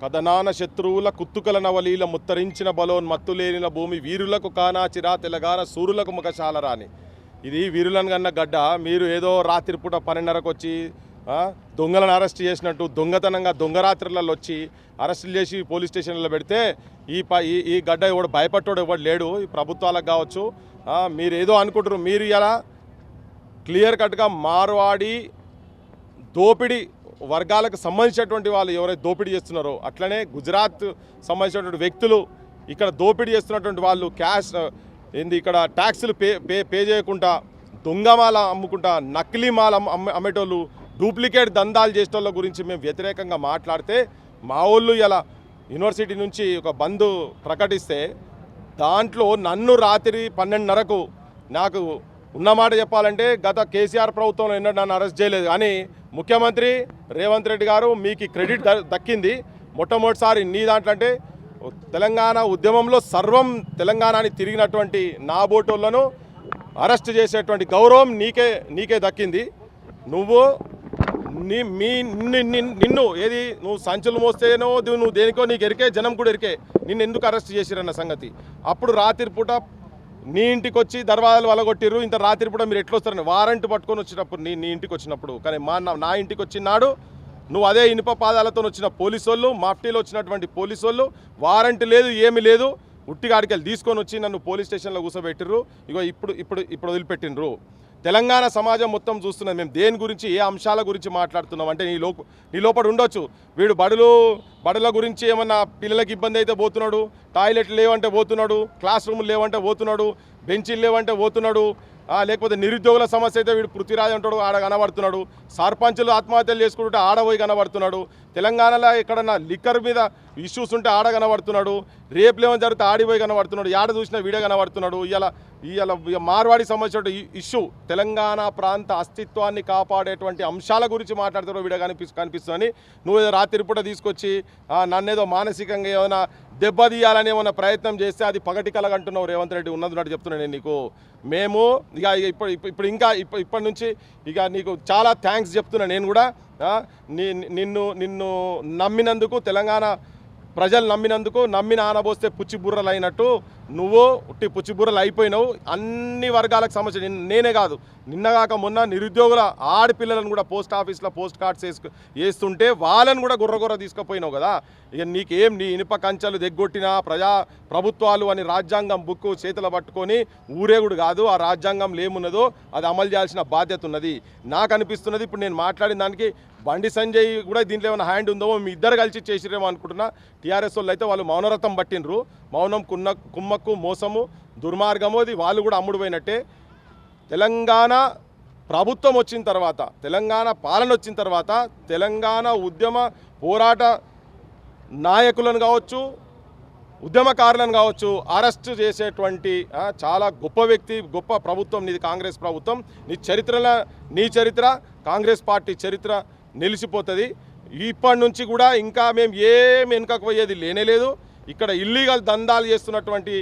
కథనాన శత్రువుల కుత్తుకల నవలీల ముత్తరించిన బలోన్మత్తులేనిన భూమి వీరులకు కానా చిరా తెలగాన సూరులకు ముఖశాల రాని. ఇది వీరులను కన్న గడ్డ. మీరు ఏదో రాత్రిపూట పన్నెండున్నరకు వచ్చి దొంగలను అరెస్ట్ చేసినట్టు దొంగతనంగా దొంగ రాత్రులలో వచ్చి అరెస్టులు చేసి పోలీస్ స్టేషన్లో పెడితే ఈ ప ఈ ఈ గడ్డ ఎవడు భయపడ్డాడు ఎవడు లేడు? ఈ ప్రభుత్వాలకు కావచ్చు. మీరు ఏదో అనుకుంటారు మీరు ఇలా క్లియర్ కట్గా మార్వాడి దోపిడీ వర్గాలకు సంబంధించినటువంటి వాళ్ళు ఎవరైతే దోపిడీ చేస్తున్నారో అట్లనే గుజరాత్ సంబంధించినటువంటి వ్యక్తులు ఇక్కడ దోపిడీ చేస్తున్నటువంటి వాళ్ళు క్యాష్ ఏంది ఇక్కడ ట్యాక్సులు పే పే పే చేయకుండా దొంగ మాల అమ్ముకుంటా నకిలీ మాల అమ్మేటోళ్ళు డూప్లికేట్ దందాలు చేసేటోళ్ళ గురించి మేము వ్యతిరేకంగా మాట్లాడితే మా వాళ్ళు ఇలా యూనివర్సిటీ నుంచి ఒక బంద్ ప్రకటిస్తే దాంట్లో నన్ను రాత్రి పన్నెండున్నరకు నాకు ఉన్నమాట చెప్పాలంటే గత కేసీఆర్ ప్రభుత్వంలో ఎన్నడూ నన్ను అరెస్ట్ చేయలేదు. కానీ ముఖ్యమంత్రి రేవంత్ రెడ్డి గారు మీకు క్రెడిట్ ద- దక్కింది. మొట్టమొదటిసారి నీ దాంట్లో అంటే తెలంగాణ ఉద్యమంలో సర్వం తెలంగాణని తిరిగినటువంటి నా బోటోళ్ళను అరెస్ట్ చేసేటువంటి గౌరవం నీకే నీకే దక్కింది. నువ్వు నీ మీ నిన్ను నిన్ను- ఏది నువ్వు సంచులు మోస్తేనో నువ్వు దేనికో నీకు ఎరికే జనం కూడా ఎరికే. నిన్ను ఎందుకు అరెస్ట్ చేసిరన్న సంగతి? అప్పుడు రాత్రి పూట నీ ఇంటికి వచ్చి దర్వాజాలు వలగొట్టిరు ఇంత రాత్రి కూడా మీరు ఎట్లా వస్తారని వారంట్ పట్టుకొని వచ్చినప్పుడు నీ నీ ఇంటికి వచ్చినప్పుడు కానీ మా నా- ఇంటికి వచ్చినాడు నువ్వు అదే ఇనుప పాదాలతో వచ్చిన పోలీసు వాళ్ళు మాఫ్టీలో వచ్చినటువంటి పోలీసు వాళ్ళు వారంట్ లేదు ఏమి లేదు ఉట్టిగాడికెళ్ళి తీసుకొని వచ్చి నన్ను పోలీస్ స్టేషన్లో కూర్చోబెట్టిర్రు ఇగో ఇప్పుడు ఇప్పుడు ఇప్పుడు వదిలిపెట్టినరు తెలంగాణ సమాజం మొత్తం చూస్తున్నది. మేము దేని గురించి ఏ అంశాల గురించి మాట్లాడుతున్నాం? అంటే నీ లోపు నీ లోపల ఉండొచ్చు. వీడు బడులు బడుల గురించి ఏమన్నా పిల్లలకి ఇబ్బంది అయితే పోతున్నాడు టాయిలెట్లు లేవంటే పోతున్నాడు క్లాస్ రూములు లేవంటే పోతున్నాడు బెంచీలు లేవంటే పోతున్నాడు లేకపోతే నిరుద్యోగుల సమస్య అయితే వీడు పృథ్వీరాజ్ అంటాడు ఆడ కనబడుతున్నాడు. సర్పంచులు ఆత్మహత్యలు చేసుకుంటుంటే ఆడపోయి కనబడుతున్నాడు. తెలంగాణలో ఎక్కడన్నా లిక్కర్ మీద ఇష్యూస్ ఉంటే ఆడ కనబడుతున్నాడు. రేపులేమో జరిగితే ఆడిపోయి కనబడుతున్నాడు. ఆడ చూసిన వీడే కనబడుతున్నాడు. ఇలా ఇవాళ మార్వాడి సంబంధించిన ఇష్యూ తెలంగాణ ప్రాంత అస్తిత్వాన్ని కాపాడేటువంటి అంశాల గురించి మాట్లాడుతున్నావు వీడియో కనిపి కనిపిస్తుందని. నువ్వు ఏదో రాత్రి పూట తీసుకొచ్చి నన్నేదో మానసికంగా ఏమైనా దెబ్బతీయాలని ఏమైనా ప్రయత్నం చేస్తే అది పగటి కలగంటున్నావు రేవంత్ రెడ్డి ఉన్నది చెప్తున్నాను నేను నీకు. మేము ఇక ఇప్పుడు ఇప్పుడు- ఇప్పుడు ఇంకా ఇప్ప- ఇప్పటి నుంచి ఇక నీకు చాలా థ్యాంక్స్ చెప్తున్నా నేను కూడా. నిన్ను నిన్ను నమ్మినందుకు తెలంగాణ ప్రజలు నమ్మినందుకు నమ్మిన ఆనబోస్తే పుచ్చిబుర్రలు అయినట్టు నువ్వు ఉట్టి పుచ్చిబుర్రలు అయిపోయినావు అన్ని వర్గాలకు సమస్య నేనే కాదు. నిన్నగాక మొన్న నిరుద్యోగుల ఆడపిల్లలను కూడా పోస్ట్ ఆఫీస్లో పోస్ట్ కార్డ్స్ వేసుకు వేస్తుంటే వాళ్ళని కూడా గుర్రగుర్ర తీసుకుపోయినావు కదా. ఇక నీకేం నీ ఇనుప కంచెలు దిగ్గొట్టిన ప్రజా ప్రభుత్వాలు అని రాజ్యాంగం బుక్ చేతులు పట్టుకొని ఊరేగుడు కాదు ఆ రాజ్యాంగంలో ఏమున్నదో అది అమలు చేయాల్సిన బాధ్యత ఉన్నది. నాకు అనిపిస్తున్నది ఇప్పుడు నేను మాట్లాడిన దానికి బండి సంజయ్ కూడా దీంట్లో ఏమైనా హ్యాండ్ ఉందో మీ ఇద్దరు కలిసి చేసిరేమో అనుకుంటున్నా. టీఆర్ఎస్ వాళ్ళు అయితే వాళ్ళు మౌనరథం పట్టినరు మౌనం కున్న కుమ్మక్కు మోసము దుర్మార్గము అది వాళ్ళు కూడా అమ్ముడు పోయినట్టే తెలంగాణ ప్రభుత్వం వచ్చిన తర్వాత తెలంగాణ పాలన వచ్చిన తర్వాత తెలంగాణ ఉద్యమ పోరాట నాయకులను కావచ్చు ఉద్యమకారులను కావచ్చు అరెస్ట్ చేసేటువంటి చాలా గొప్ప వ్యక్తి గొప్ప ప్రభుత్వం నీది కాంగ్రెస్ ప్రభుత్వం. నీ చరిత్రల నీ చరిత్ర కాంగ్రెస్ పార్టీ చరిత్ర నిలిచిపోతుంది. ఇప్పటి నుంచి కూడా ఇంకా మేము ఏం వెనుకకు పోయేది లేనే లేదు. ఇక్కడ ఇల్లీగల్ దందాలు చేస్తున్నటువంటి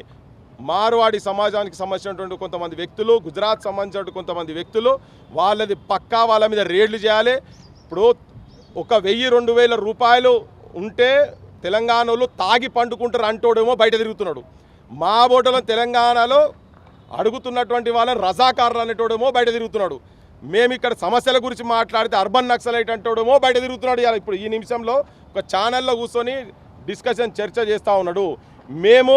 మార్వాడి సమాజానికి సంబంధించినటువంటి కొంతమంది వ్యక్తులు గుజరాత్ సంబంధించినటువంటి కొంతమంది వ్యక్తులు వాళ్ళది పక్కా వాళ్ళ మీద రేడ్లు చేయాలి. ఇప్పుడు ఒక వెయ్యి రెండు వేల రూపాయలు ఉంటే తెలంగాణలో తాగి పండుకుంటారు అంటోడేమో బయట తిరుగుతున్నాడు. మా బోటలో తెలంగాణలో అడుగుతున్నటువంటి వాళ్ళని రజాకారులు అనేటోడేమో బయట తిరుగుతున్నాడు. మేము ఇక్కడ సమస్యల గురించి మాట్లాడితే అర్బన్ నక్సలైట్ అంటోడేమో బయట తిరుగుతున్నాడు ఇప్పుడు ఈ నిమిషంలో ఒక ఛానల్లో కూర్చొని డిస్కషన్ చర్చ చేస్తూ ఉన్నాడు. మేము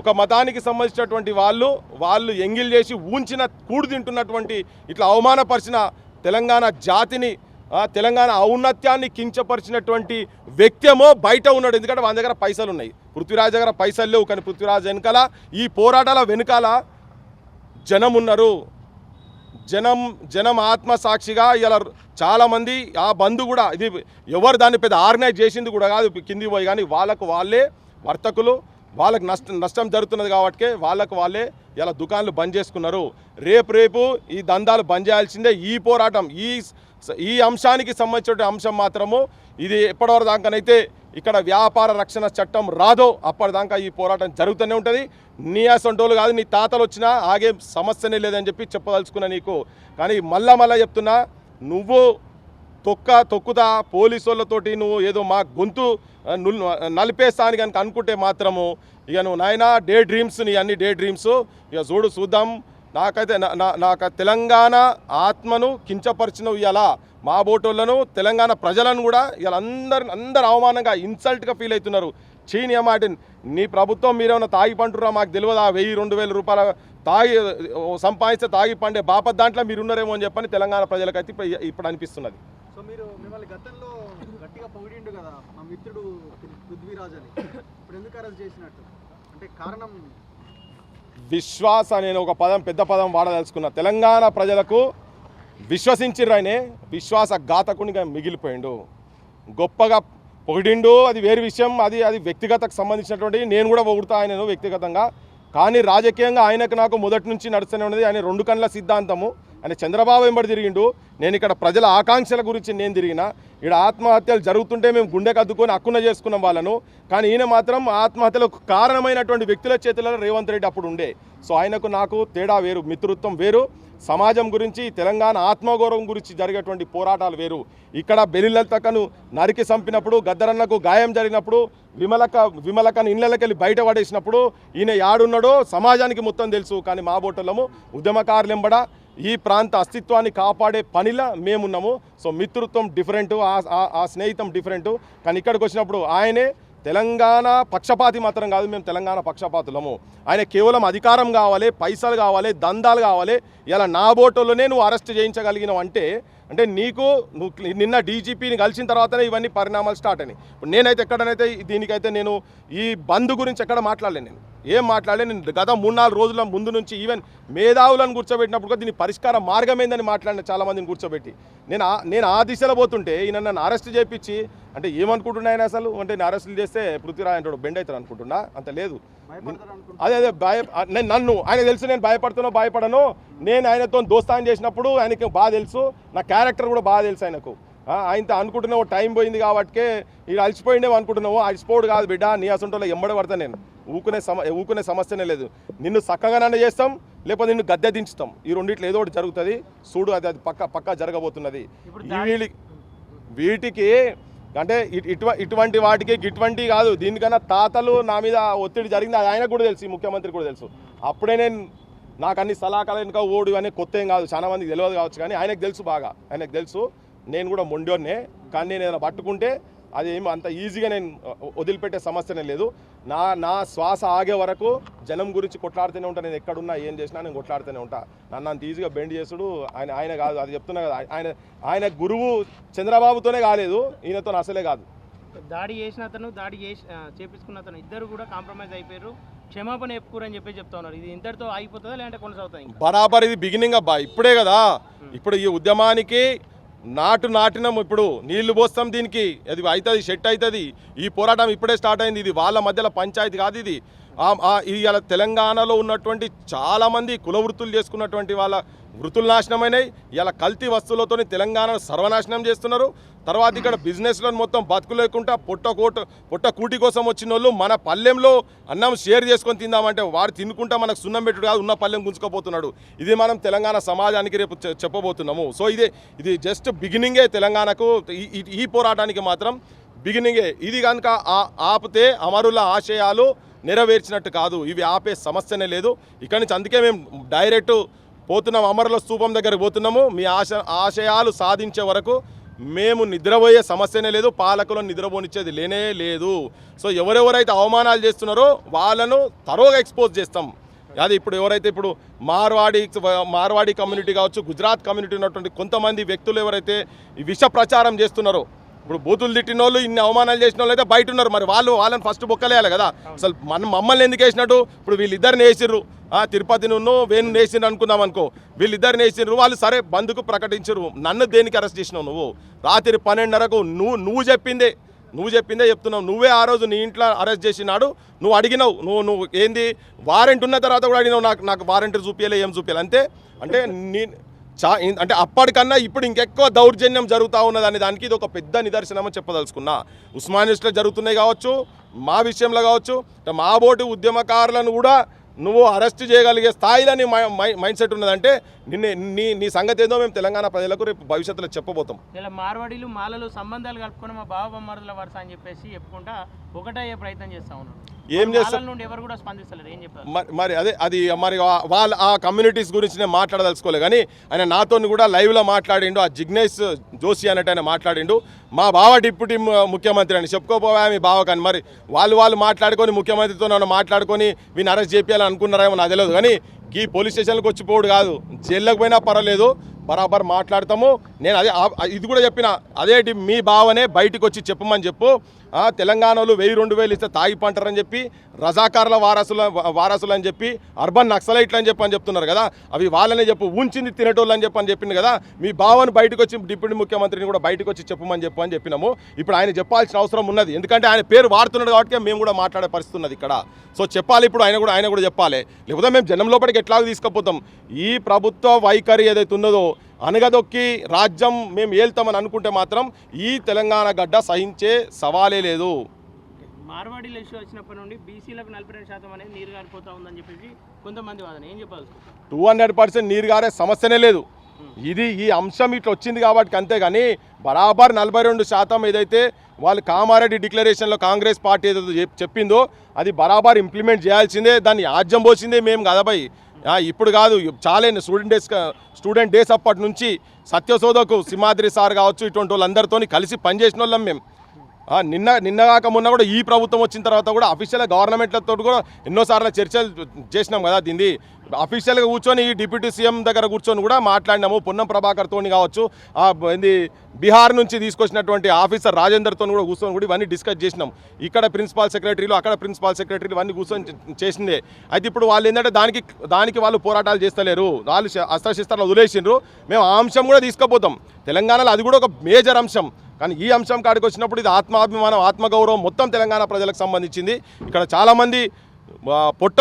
ఒక మతానికి సంబంధించినటువంటి వాళ్ళు వాళ్ళు ఎంగిల్ చేసి ఊంచిన కూడు తింటున్నటువంటి ఇట్లా అవమానపరిచిన తెలంగాణ జాతిని తెలంగాణ ఔన్నత్యాన్ని కించపరిచినటువంటి వ్యక్తేమో బయట ఉన్నాడు. ఎందుకంటే వాళ్ళ దగ్గర పైసలు ఉన్నాయి. పృథ్వీరాజ్ దగ్గర పైసలు లేవు. కానీ పృథ్వీరాజ్ వెనకాల ఈ పోరాటాల వెనుకాల జనం ఉన్నారు. జనం జనం ఆత్మసాక్షిగా ఇలా చాలామంది ఆ బంధు కూడా ఇది ఎవరు దాన్ని పెద్ద ఆర్గనైజ్ చేసింది కూడా కాదు కింది పోయి. కానీ వాళ్ళకు వాళ్ళే వర్తకులు వాళ్ళకి నష్టం నష్టం జరుగుతున్నది కాబట్టి వాళ్ళకు వాళ్ళే ఇలా దుకాణాలు బంద్ చేసుకున్నారు. రేపు రేపు ఈ దందాలు బంద్ చేయాల్సిందే ఈ పోరాటం. ఈ ఈ అంశానికి సంబంధించిన అంశం మాత్రము ఇది ఎప్పటివరకు దాకానైతే ఇక్కడ వ్యాపార రక్షణ చట్టం రాదో అప్పటిదాకా ఈ పోరాటం జరుగుతూనే ఉంటుంది. నీ అసంటోలు కాదు నీ తాతలు వచ్చినా ఆగే సమస్యనే లేదని చెప్పి చెప్పదలుచుకున్నా నీకు. కానీ మళ్ళా మళ్ళా చెప్తున్నా నువ్వు తొక్క తొక్కుతా పోలీసు వాళ్ళతోటి నువ్వు ఏదో మా గొంతు నలిపేస్తా అని కనుక అనుకుంటే మాత్రము ఇక నువ్వు నాయనా డే డ్రీమ్స్ నీ అన్ని డే డ్రీమ్స్. ఇక చూడు చూద్దాం. నాకైతే నా- నా- నాకు తెలంగాణ ఆత్మను కించపరిచిన ఇలా మా బోటోళ్ళను తెలంగాణ ప్రజలను కూడా ఇలా అందరు అందరు అవమానంగా ఇన్సల్ట్గా ఫీల్ అవుతున్నారు చీని మాట నీ ప్రభుత్వం మీరేమైనా తాగి పంటురా మాకు తెలియదు ఆ వెయ్యి రెండు వేల రూపాయల తాగి సంపాదిస్తే తాగి పండే బాపత్ దాంట్లో మీరు ఉన్నారేమో అని చెప్పని తెలంగాణ ప్రజలకైతే ఇప్పుడు ఇప్పుడు అనిపిస్తున్నది. సో మీరు మిమ్మల్ని గతంలో గట్టిగా పొగిడిండు కదా మా మిత్రుడు పృథ్వీరాజ్ అని ఇప్పుడు ఎందుకు అరెస్ట్ చేసినట్టు? అంటే కారణం విశ్వాస నేను ఒక పదం పెద్ద పదం వాడదలుచుకున్న తెలంగాణ ప్రజలకు విశ్వసించిర్రు ఆయనే విశ్వాస ఘాతకునిగా మిగిలిపోయిండు. గొప్పగా పొగిడిండు అది వేరు విషయం అది అది వ్యక్తిగతకు సంబంధించినటువంటి నేను కూడా పొగుడుతా ఆయనను వ్యక్తిగతంగా. కానీ రాజకీయంగా ఆయనకు నాకు మొదటి నుంచి నడుస్తూనే ఉన్నది ఆయన రెండు కళ్ళ సిద్ధాంతము. అని చంద్రబాబు వెంబడి తిరిగిండు? నేను ఇక్కడ ప్రజల ఆకాంక్షల గురించి నేను తిరిగిన. ఇక్కడ ఆత్మహత్యలు జరుగుతుంటే మేము గుండె కద్దుకొని హక్కున చేసుకున్నాం వాళ్ళను. కానీ ఈయన మాత్రం ఆత్మహత్యలకు కారణమైనటువంటి వ్యక్తుల చేతులలో రేవంత్ రెడ్డి అప్పుడు ఉండే. సో ఆయనకు నాకు తేడా వేరు మిత్రుత్వం వేరు. సమాజం గురించి తెలంగాణ ఆత్మగౌరవం గురించి జరిగేటువంటి పోరాటాలు వేరు. ఇక్కడ బెలిలతకను నరికి చంపినప్పుడు గద్దరన్నకు గాయం జరిగినప్పుడు విమలక విమలకను ఇళ్ళకెళ్ళి బయట పడేసినప్పుడు ఈయన యాడున్నాడో సమాజానికి మొత్తం తెలుసు. కానీ మా బోటలము ఉద్యమకారులెంబడ ఈ ప్రాంత అస్తిత్వాన్ని కాపాడే పనిలా మేమున్నాము. సో మిత్రుత్వం డిఫరెంటు ఆ- ఆ- స్నేహితం డిఫరెంట్ కానీ ఇక్కడికి వచ్చినప్పుడు ఆయనే తెలంగాణ పక్షపాతి మాత్రం కాదు మేము తెలంగాణ పక్షపాతులము. ఆయన కేవలం అధికారం కావాలి పైసలు కావాలి దందాలు కావాలి. ఇలా నా బోటోలోనే నువ్వు అరెస్ట్ చేయించగలిగినావు అంటే అంటే నీకు నువ్వు నిన్న డీజీపీని కలిసిన తర్వాతనే ఇవన్నీ పరిణామాలు స్టార్ట్ అయినాయి. నేనైతే ఎక్కడనైతే దీనికైతే నేను ఈ బంద్ గురించి ఎక్కడ మాట్లాడలేను నేను. ఏం మాట్లాడలే? నేను గత మూడు నాలుగు రోజుల ముందు నుంచి ఈవెన్ మేధావులను కూర్చోబెట్టినప్పుడు కూడా దీని పరిష్కార మార్గం ఏందని మాట్లాడిన చాలా మందిని కూర్చోబెట్టి. నేను నేను ఆ దిశలో పోతుంటే ఈయన నన్ను అరెస్ట్ చేపించి అంటే ఏమనుకుంటున్నాయని అసలు? అంటే నేను అరెస్టులు చేస్తే పృథ్వీరాజ్ అంటాడు బెండ్ అవుతాడు అనుకుంటున్నా? అంత లేదు. అదే అదే భయ నేను నన్ను ఆయన తెలుసు నేను భయపడుతున్నా భయపడను. నేను ఆయనతో దోస్తాన్ చేసినప్పుడు ఆయనకి బాగా తెలుసు. నా క్యారెక్టర్ కూడా బాగా తెలుసు ఆయనకు. ఆయనతో అనుకుంటున్నావు టైం పోయింది కాబట్టికే ఇది అలసిపోయిండేమో అనుకుంటున్నావు. అలసిపోడు కాదు బిడ్డ నీ అసంటోలో ఎమ్మడి పడతా నేను. ఊకునే సమ ఊకునే సమస్యనే లేదు. నిన్ను చక్కగానే చేస్తాం లేకపోతే నిన్ను గద్దె దించుతాం. ఈ రెండిట్లో ఏదో ఒకటి జరుగుతుంది. చూడు అది అది పక్క పక్క జరగబోతున్నది. వీటికి అంటే ఇటు- ఇటువ- ఇటువంటి వాటికి ఇటువంటి కాదు. దీనికన్నా తాతలు నా మీద ఒత్తిడి జరిగింది అది ఆయనకు కూడా తెలుసు ముఖ్యమంత్రి కూడా తెలుసు. అప్పుడే నేను నాకు అన్ని సలహాలు వెనుక ఓడు ఇవన్నీ కొత్త ఏం కాదు. చాలా మందికి తెలియదు కావచ్చు కానీ ఆయనకు తెలుసు బాగా. ఆయనకు తెలుసు. నేను కూడా మొండోనే కానీ నేను ఏదైనా పట్టుకుంటే అది ఏమి అంత ఈజీగా నేను వదిలిపెట్టే సమస్యనే లేదు. నా నా శ్వాస ఆగే వరకు జనం గురించి కొట్లాడుతూనే ఉంటా. నేను ఎక్కడున్నా ఏం చేసినా నేను కొట్లాడుతూనే ఉంటా. నన్ను అంత ఈజీగా బెండ్ చేసుడు ఆయన ఆయన కాదు. అది చెప్తున్నా కదా ఆయన ఆయన గురువు చంద్రబాబుతోనే కాలేదు ఈయనతో అసలే కాదు. దాడి చేసిన అతను దాడి చేసి చేపించుకున్న అతను ఇద్దరు కూడా కాంప్రమైజ్ అయిపోయారు. క్షమాపణ చెప్పుకోరని చెప్పి చెప్తా ఉన్నారు. ఇది ఇంతటితో ఆగిపోతుందా లేదంటే కొనసాగుతుంది ఇంకా? బరాబర్ ఇది బిగినింగ్ అబ్బా. ఇప్పుడే కదా. ఇప్పుడు ఈ ఉద్యమానికి నాటు నాటినం ఇప్పుడు నీళ్ళు పోస్తాం దీనికి. అది అవుతుంది సెట్ అవుతుంది ఈ పోరాటం ఇప్పుడే స్టార్ట్ అయింది. ఇది వాళ్ళ మధ్యలో పంచాయతీ కాదు ఇది. ఇవాళ తెలంగాణలో ఉన్నటువంటి చాలామంది కుల వృత్తులు చేసుకున్నటువంటి వాళ్ళ వృత్తులు నాశనమైనాయి. ఇలా కల్తీ వస్తువులతోని తెలంగాణను సర్వనాశనం చేస్తున్నారు. తర్వాత ఇక్కడ బిజినెస్లో మొత్తం బతుకు లేకుండా పొట్ట కోట పొట్ట కూటి కోసం వచ్చిన వాళ్ళు మన పల్లెంలో అన్నం షేర్ చేసుకొని తిందామంటే వారు తినుకుంటా మనకు సున్నం పెట్టుడు కాదు ఉన్న పల్లెం గుంజుకోపోతున్నాడు. ఇది మనం తెలంగాణ సమాజానికి రేపు చె- చెప్పబోతున్నాము. సో ఇదే ఇది జస్ట్ బిగినింగే తెలంగాణకు ఈ- ఈ- ఈ పోరాటానికి మాత్రం బిగినింగే. ఇది కనుక ఆ- ఆపితే అమరుల ఆశయాలు నెరవేర్చినట్టు కాదు. ఇవి ఆపే సమస్యనే లేదు. ఇక్కడి నుంచి అందుకే మేము డైరెక్ట్ పోతున్నాం. అమరుల స్తూపం దగ్గరకు పోతున్నాము. మీ ఆశ ఆశయాలు సాధించే వరకు మేము నిద్రపోయే సమస్యనే లేదు. పాలకులను నిద్రపోనిచ్చేది లేనే లేదు. సో ఎవరెవరైతే అవమానాలు చేస్తున్నారో వాళ్ళను తరోగా ఎక్స్పోజ్ చేస్తాం. అది ఇప్పుడు ఎవరైతే ఇప్పుడు మార్వాడి మార్వాడి కమ్యూనిటీ కావచ్చు గుజరాత్ కమ్యూనిటీ ఉన్నటువంటి కొంతమంది వ్యక్తులు ఎవరైతే విష ప్రచారం చేస్తున్నారో ఇప్పుడు బూతులు తిట్టిన వాళ్ళు ఇన్ని అవమానాలు చేసిన వాళ్ళు అయితే బయట ఉన్నారు. మరి వాళ్ళు వాళ్ళని ఫస్ట్ బొక్కలేయాలి కదా. అసలు మన మమ్మల్ని ఎందుకు వేసినట్టు? ఇప్పుడు వీళ్ళిద్దరిని వేసిర్రు. ఆ, తిరుపతి నువ్వు వేణు వేసిండ్రు అనుకుందాం అనుకో. వీళ్ళిద్దరిని వేసిండ్రు వాళ్ళు సరే బంధుకు ప్రకటించరు నన్ను దేనికి అరెస్ట్ చేసినావు నువ్వు? రాత్రి పన్నెండున్నరకు నువ్వు నువ్వు చెప్పిందే. నువ్వు చెప్పిందే చెప్తున్నావు. నువ్వే ఆ రోజు నీ ఇంట్లో అరెస్ట్ చేసినాడు. నువ్వు అడిగినావు. నువ్వు నువ్వు ఏంది? వారెంట్ ఉన్న తర్వాత కూడా అడిగినావు. నాకు నాకు వారెంట్ చూపించలే ఏం చూపించాలి అంతే. అంటే నీ చా అంటే అప్పటికన్నా ఇప్పుడు ఇంకెక్కువ దౌర్జన్యం జరుగుతూ ఉన్నదనే దానికి ఇది ఒక పెద్ద నిదర్శనం అని చెప్పదలుచుకున్నా ఉస్మానిస్ట్లో జరుగుతున్నాయి కావచ్చు మా విషయంలో కావచ్చు అంటే మా బోటి ఉద్యమకారులను కూడా నువ్వు అరెస్ట్ చేయగలిగే స్థాయిలో నీ మై- మైండ్ సెట్ ఉన్నదంటే నిన్ను నీ నీ సంగతి ఏదో మేము తెలంగాణ ప్రజలకు రేపు భవిష్యత్తులో చెప్పబోతాం. ఇలా మార్వాడీలు మాలలు సంబంధాలు కలుపుకొని మా బావ బొమ్మరుల వరుస అని చెప్పేసి చెప్పుకుంటా ఒకటయ్యే ప్రయత్నం చేస్తా ఏం చేస్తా మాలల నుండి ఎవరు కూడా స్పందిస్తలేరు ఏం చెప్పారు మరి అదే అది మరి వాళ్ళ ఆ కమ్యూనిటీస్ గురించి నేను మాట్లాడదలుచుకోలే కానీ ఆయన నాతో కూడా లైవ్లో మాట్లాడిండు ఆ జిగ్నేష్ జోషి అన్నట్టు ఆయన మాట్లాడిండు. మా బావ డిప్యూటీ ముఖ్యమంత్రి అని చెప్పుకోపోవా మీ బావ కానీ మరి వాళ్ళు వాళ్ళు మాట్లాడుకొని ముఖ్యమంత్రితో నన్ను మాట్లాడుకొని వీని అరెస్ట్ చేయాలని అనుకున్నారేమో నాకు తెలియదు కానీ ఈ పోలీస్ స్టేషన్కి వచ్చిపోడు కాదు. జైళ్ళకు పోయినా పర్వాలేదు. బరాబర్ మాట్లాడతాము. నేను అదే ఇది కూడా చెప్పిన. అదేటి? మీ బావనే బయటకు వచ్చి చెప్పమని చెప్పు. తెలంగాణలో వెయ్యి రెండు వేలు ఇస్తే తాగి పంటారని చెప్పి రజాకారుల వారసుల వారసులు అని చెప్పి అర్బన్ నక్సలైట్లు అని చెప్పి అని చెప్తున్నారు కదా. అవి వాళ్ళనే చెప్పు. ఉంచింది తినేటోళ్ళు అని చెప్పి అని చెప్పింది కదా. మీ బావని బయటకు వచ్చి డిప్యూటీ ముఖ్యమంత్రిని కూడా బయటకు వచ్చి చెప్పమని చెప్పు అని చెప్పినాము. ఇప్పుడు ఆయన చెప్పాల్సిన అవసరం ఉన్నది. ఎందుకంటే ఆయన పేరు వాడుతున్నాడు కాబట్టి మేము కూడా మాట్లాడే పరిస్థితి ఉన్నది ఇక్కడ. సో చెప్పాలి ఇప్పుడు ఆయన కూడా ఆయన కూడా చెప్పాలి. లేకపోతే మేము జనం లోపలికి ఎట్లాగో తీసుకుపోతాం. ఈ ప్రభుత్వ వైఖరి ఏదైతే ఉన్నదో అనగదొక్కి రాజ్యం మేము ఏల్తామని అనుకుంటే మాత్రం ఈ తెలంగాణ గడ్డ సహించే సవాలే లేదు. మార్వాడీల ఇష్యూ వచ్చినప్పటి నుండి బీసీలకు నలభై రెండు శాతం అనేది నీరు గారిపోతా ఉందని చెప్పేసి కొంతమంది వాదన. ఏం చెప్పాలి? టూ హండ్రెడ్ పర్సెంట్ నీరు గారే సమస్యనే లేదు. ఇది ఈ అంశం ఇట్లా వచ్చింది కాబట్టి అంతేగాని బరాబర్ నలభై రెండు శాతం ఏదైతే వాళ్ళు కామారెడ్డి డిక్లరేషన్లో కాంగ్రెస్ పార్టీ ఏదైతే చెప్- చెప్పిందో అది బరాబర్ ఇంప్లిమెంట్ చేయాల్సిందే దాన్ని ఆజ్యం పోసిందే మేము కదా భయ్ ఆ, ఇప్పుడు కాదు చాలా స్టూడెంట్ డేస్ స్టూడెంట్ డేస్ అప్పటి నుంచి సత్యశోధకు సింహాద్రి సార్ కావచ్చు ఇటువంటి వాళ్ళందరితో కలిసి పనిచేసిన వాళ్ళం మేము. నిన్న నిన్న కాక మొన్న కూడా ఈ ప్రభుత్వం వచ్చిన తర్వాత కూడా అఫీషియల్ గవర్నమెంట్లతో కూడా ఎన్నోసార్లు చర్చలు చేసినాం కదా దీన్ని. అఫీషియల్గా కూర్చొని ఈ డిప్యూటీ సీఎం దగ్గర కూర్చొని కూడా మాట్లాడినాము. పొన్నం ప్రభాకర్ తోని కావచ్చు ఇది బీహార్ నుంచి తీసుకొచ్చినటువంటి ఆఫీసర్ రాజేందర్తో కూడా కూర్చొని కూడా ఇవన్నీ డిస్కస్ చేసినాం. ఇక్కడ ప్రిన్సిపాల్ సెక్రటరీలు అక్కడ ప్రిన్సిపాల్ సెక్రటరీలు ఇవన్నీ కూర్చొని చేసిందే. అయితే ఇప్పుడు వాళ్ళు ఏంటంటే దానికి దానికి వాళ్ళు పోరాటాలు చేస్తలేరు. వాళ్ళు శ- అస్త్రశస్త్రాలు వదిలేసిండ్రు. మేము ఆ అంశం కూడా తీసుకుపోతాం. తెలంగాణలో అది కూడా ఒక మేజర్ అంశం. కానీ ఈ అంశం కాడికి వచ్చినప్పుడు ఇది ఆత్మాభిమానం ఆత్మగౌరవం మొత్తం తెలంగాణ ప్రజలకు సంబంధించింది. ఇక్కడ చాలామంది పొట్ట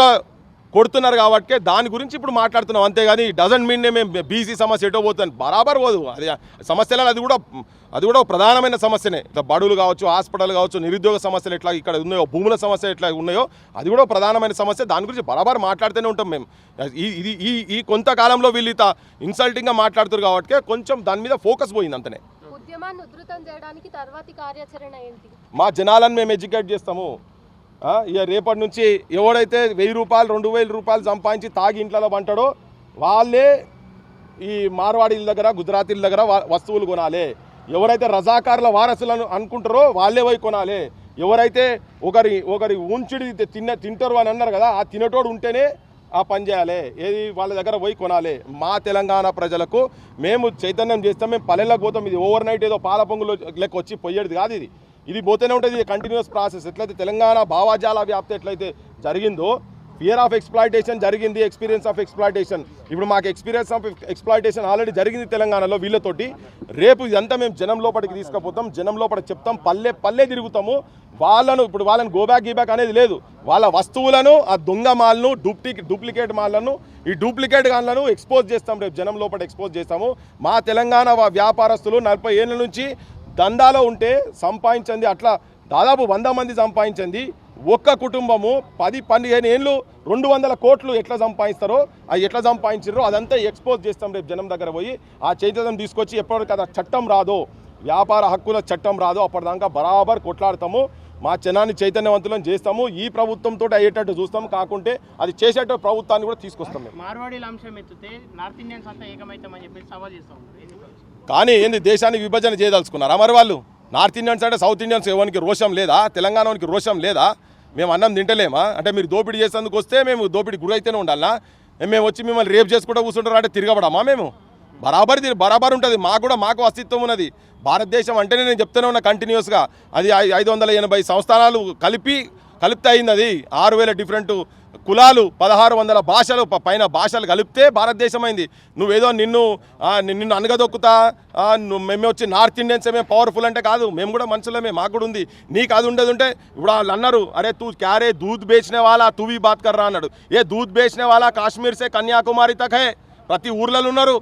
కొడుతున్నారు కాబట్టి దాని గురించి ఇప్పుడు మాట్లాడుతున్నాం. అంతేగాని డజంట్ మీన్ మేము బీసీ సమస్య ఎటో పోతుంది బరాబర్ పోదు. అది సమస్యలు అది కూడా అది కూడా ఒక ప్రధానమైన సమస్యనే. బడులు కావచ్చు హాస్పిటల్ కావచ్చు నిరుద్యోగ సమస్యలు ఎట్లా ఇక్కడ ఉన్నాయో భూముల సమస్య ఎట్లా ఉన్నాయో అది కూడా ప్రధానమైన సమస్య. దాని గురించి బరాబర్ మాట్లాడుతూనే ఉంటాం మేము. ఈ ఇది ఈ ఈ కొంతకాలంలో వీళ్ళు ఇత ఇన్సల్టింగ్గా మాట్లాడుతారు కాబట్టి కొంచెం దాని మీద ఫోకస్ పోయింది అంతనే. ఉద్యమాన్ని ఉధృతం చేయడానికి తర్వాతి కార్యాచరణ ఏంటి? మా జనాలను మేము ఎడ్యుకేట్ చేస్తాము. ఇక రేపటి నుంచి ఎవడైతే వెయ్యి రూపాయలు రెండు వేల రూపాయలు సంపాదించి తాగి ఇంట్లో పంటాడో వాళ్ళే ఈ మార్వాడీల దగ్గర గుజరాతీల దగ్గర వస్తువులు కొనాలి. ఎవరైతే రజాకారుల వారసులను అనుకుంటారో వాళ్ళే పోయి కొనాలి. ఎవరైతే ఒకరి ఒకరి ఉంచుడి తిన్న తింటారు అని అన్నారు కదా ఆ తినేటోడు ఉంటేనే ఆ పని చేయాలి. ఏది వాళ్ళ దగ్గర పోయి కొనాలి. మా తెలంగాణ ప్రజలకు మేము చైతన్యం చేస్తాం. మేము పల్లెలకు పోతాం. ఇది ఓవర్ నైట్ ఏదో పాల పొంగులు లెక్క వచ్చి పోయేది కాదు ఇది. ఇది పోతేనే ఉంటుంది. ఇది కంటిన్యూస్ ప్రాసెస్ ఎట్లయితే తెలంగాణ భావాజాల వ్యాప్తి ఎట్లయితే జరిగిందో ఫియర్ ఆఫ్ ఎక్స్ప్లాయిటేషన్ జరిగింది ఎక్స్పీరియన్స్ ఆఫ్ ఎక్స్ప్లాయిటేషన్ ఇప్పుడు మాకు ఎక్స్పీరియన్స్ ఆఫ్ ఎక్స్ప్లాయిటేషన్ ఆల్రెడీ జరిగింది తెలంగాణలో వీళ్ళతోటి. రేపు ఇదంతా మేము జనం లోపలికి తీసుకుపోతాం జనం లోపల చెప్తాం పల్లె పల్లె తిరుగుతాము. వాళ్ళను ఇప్పుడు వాళ్ళని గోబ్యాక్ గీబ్యాక్ అనేది లేదు. వాళ్ళ వస్తువులను ఆ దొంగ మాల్ను డూప్లి డూప్లికేట్ మాల్లను ఈ డూప్లికేట్ గాన్లను ఎక్స్పోజ్ చేస్తాం రేపు జనం లోపల ఎక్స్పోజ్ చేస్తాము. మా తెలంగాణ వ్యాపారస్తులు నలభై ఏళ్ళ నుంచి దందాలో ఉంటే సంపాదించింది అట్లా దాదాపు వంద మంది సంపాదించింది ఒక్క కుటుంబము పది పదిహేను ఏళ్ళు రెండు వందల కోట్లు ఎట్లా సంపాదిస్తారో అది ఎట్లా సంపాదించారో అదంతా ఎక్స్పోజ్ చేస్తాం రేపు జనం దగ్గర పోయి. ఆ చైతన్యం తీసుకొచ్చి ఎప్పటికీ కదా చట్టం రాదో. వ్యాపార హక్కుల చట్టం రాదో. అప్పటిదాకా బరాబర్ కొట్లాడతాము. మా జనాన్ని చైతన్యవంతులను చేస్తాము. ఈ ప్రభుత్వంతో అయ్యేటట్టు చూస్తాం కాకుంటే అది చేసేట ప్రభుత్వాన్ని కూడా తీసుకొస్తాం మేము. మార్వాడీల అంశం ఎత్తితే నార్త్ ఇండియన్స్ అంతా ఏకమైతామని చెప్పేసి సవాల్ చేస్తూ ఉన్నారు. ఏం చెప్పాలి కానీ ఏంది దేశాన్ని విభజన చేయదలుచుకున్నారా మరి వాళ్ళు? నార్త్ ఇండియన్స్ అంటే సౌత్ ఇండియన్స్ ఎవరికి రోషం లేదా? తెలంగాణకి రోషం లేదా? మేము అన్నం తింటలేమా? అంటే మీరు దోపిడీ చేసేందుకు వస్తే మేము దోపిడీ గురైతేనే ఉండాలా? మేము వచ్చి మిమ్మల్ని రేపు చేసుకుంటూ కూర్చుంటారు? అంటే తిరగబడమా మేము? బరాబర్ తిరిగి బరాబర్ ఉంటుంది. మాకు కూడా మాకు అస్తిత్వం ఉన్నది. భారతదేశం అంటేనే నేను చెప్తూనే ఉన్నా కంటిన్యూస్గా అది ఐదు వందల ఎనభై సంస్థానాలు కలిపి కలిపితే అయింది అది. ఆరు వేల డిఫరెంట్ కులాలు పదహారు వందల భాషలు పైన భాషలు కలిపితే భారతదేశమైంది. నువ్వేదో నిన్ను నిన్ను అనగదొక్కుతా మేమే మేము వచ్చి నార్త్ ఇండియన్స్ ఏమే పవర్ఫుల్ అంటే కాదు మేము కూడా మనుషులమే మాకు కూడా ఉంది. నీకు అది ఉండేది ఉంటే ఇప్పుడు వాళ్ళు అన్నారు అరే తూ క్యారే దూద్ బేచనే వాళ్ళ తూవి బాత్ కర్రా అన్నాడు. ఏ దూద్ బేచనే వాళ్ళ కాశ్మీర్ సే కన్యాకుమారి తక్ హే. ప్రతి ఊర్లలో ఉన్నారు.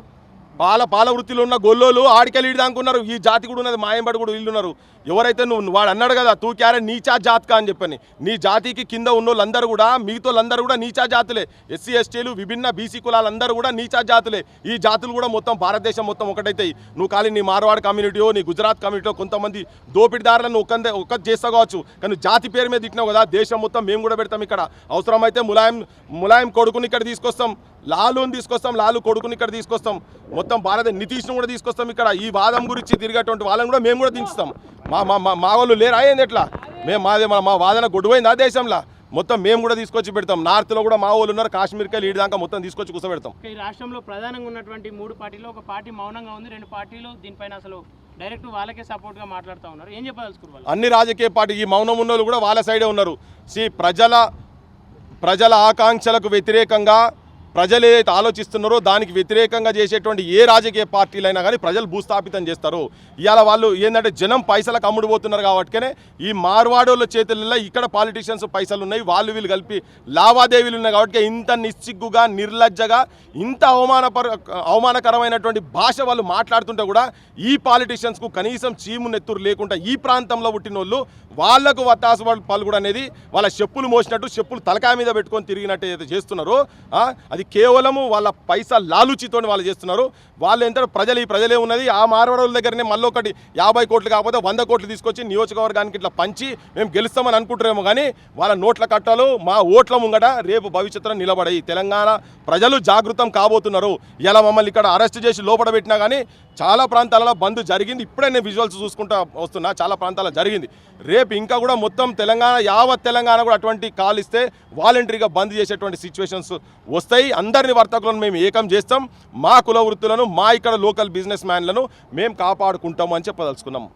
పాల పాల వృత్తిలో ఉన్న గొల్లోలు ఆడికెళ్ళి దానుకున్నారు ఈ జాతి కూడా ఉన్నది మాయంబడి కూడా వీళ్ళున్నారు ఎవరైతే నువ్వు వాడు అన్నాడు కదా తూ క్యారే నీచా జాతక అని చెప్పని. నీ జాతికి కింద ఉన్న వాళ్ళందరూ కూడా మిగతాళ్ళందరూ కూడా నీచా జాతులే. ఎస్సీ ఎస్టీలు విభిన్న బీసీ కులాలందరూ కూడా నీచా జాతులే. ఈ జాతులు కూడా మొత్తం భారతదేశం మొత్తం ఒకటైతాయి. నువ్వు ఖాళీ నీ మార్వాడ్ కమ్యూనిటీయో నీ గుజరాత్ కమ్యూనిటీలో కొంతమంది దోపిడిదారులను ఒక్కందే ఒక చేస్తా కావచ్చు. కానీ జాతి పేరు మీద తిట్టినావు కదా దేశం మొత్తం మేము కూడా పెడతాం ఇక్కడ. అవసరమైతే ములాయం ములాయం కొడుకుని ఇక్కడ తీసుకొస్తాం. లాలుని తీసుకొస్తాం లాలు కొడుకుని ఇక్కడ తీసుకొస్తాం. మొత్తం భారత నితీష్ను కూడా తీసుకొస్తాం ఇక్కడ. ఈ వాదం గురించి తిరిగేటువంటి వాళ్ళని కూడా మేము కూడా దించుతాం. మా మా మా- వాళ్ళు లేరా? ఏంది ఎట్లా? మేము మాదే మా మా వాదన గొడవైంది ఆ దేశంలో. మొత్తం మేము కూడా తీసుకొచ్చి పెడతాం. నార్త్లో కూడా మా వాళ్ళు ఉన్నారు కాశ్మీర్కి లీడ్ దాకా మొత్తం తీసుకొచ్చి కూర్చోబెడతాం. ఈ రాష్ట్రంలో ప్రధానంగా ఉన్నటువంటి మూడు పార్టీలు ఒక పార్టీ మౌనంగా ఉంది రెండు పార్టీలు దీనిపైన అసలు డైరెక్ట్ వాళ్ళకే సపోర్ట్గా మాట్లాడుతూ ఉన్నారు. ఏం చెప్పదలుచుకున్నారు వాళ్ళు? అన్ని రాజకీయ పార్టీ ఈ మౌనం ఉన్నోళ్ళు కూడా వాళ్ళ సైడే ఉన్నారు. సి ప్రజల ప్రజల ఆకాంక్షలకు వ్యతిరేకంగా ప్రజలు ఏదైతే ఆలోచిస్తున్నారో దానికి వ్యతిరేకంగా చేసేటువంటి ఏ రాజకీయ పార్టీలైనా కానీ ప్రజలు భూస్థాపితం చేస్తారు. ఇవాళ వాళ్ళు ఏంటంటే జనం పైసలకు అమ్ముడుపోతున్నారు కాబట్టికనే కాబట్టినే ఈ మార్వాడోళ్ళ చేతులలో ఇక్కడ పాలిటీషియన్స్ పైసలు ఉన్నాయి వాళ్ళు వీళ్ళు కలిపి లావాదేవీలు ఉన్నాయి కాబట్టి ఇంత నిశ్చిగ్గుగా నిర్లజ్జగా ఇంత అవమానపర అవమానకరమైనటువంటి భాష వాళ్ళు మాట్లాడుతుంటే కూడా ఈ పాలిటీషియన్స్కు కనీసం చీము నెత్తురు లేకుండా ఈ ప్రాంతంలో పుట్టిన వాళ్ళు వాళ్ళకు వత్తాసు పలుకుడు అనేది వాళ్ళ చెప్పులు మోసినట్టు చెప్పులు తలకాయ మీద పెట్టుకొని తిరిగినట్టు చేస్తున్నారు చేస్తున్నారో అది కేవలము వాళ్ళ పైసా లాలుచితో వాళ్ళు చేస్తున్నారు. వాళ్ళు ఎంత ప్రజలు ఈ ప్రజలే ఉన్నది. ఆ మార్వాడోళ్ళ దగ్గరనే మళ్ళీ ఒకటి యాభై కోట్లు కాకపోతే వంద కోట్లు తీసుకొచ్చి నియోజకవర్గానికి ఇట్లా పంచి మేము గెలుస్తామని అనుకుంటారేమో కానీ వాళ్ళ నోట్ల కట్టాలు మా ఓట్ల ముంగట రేపు భవిష్యత్తులో నిలబడాయి. తెలంగాణ ప్రజలు జాగృతం కాబోతున్నారు. ఇలా మమ్మల్ని ఇక్కడ అరెస్ట్ చేసి లోపల పెట్టినా కానీ చాలా ప్రాంతాలలో బంద్ జరిగింది. ఇప్పుడే నేను విజువల్స్ చూసుకుంటా వస్తున్నా. చాలా ప్రాంతాల్లో జరిగింది. రేపు ఇంకా కూడా మొత్తం తెలంగాణ యావత్ తెలంగాణ కూడా అటువంటి కాల్ ఇస్తే వాలంటరీగా బంద్ చేసేటువంటి సిచ్యువేషన్స్ వస్తాయి. అందరిని వర్తకులను మేము ఏకం చేస్తాం. మా కుల వృత్తులను మా ఇక్కడ లోకల్ బిజినెస్ మ్యాన్లను మేము కాపాడుకుంటాము అని చెప్పదలుచుకున్నాం.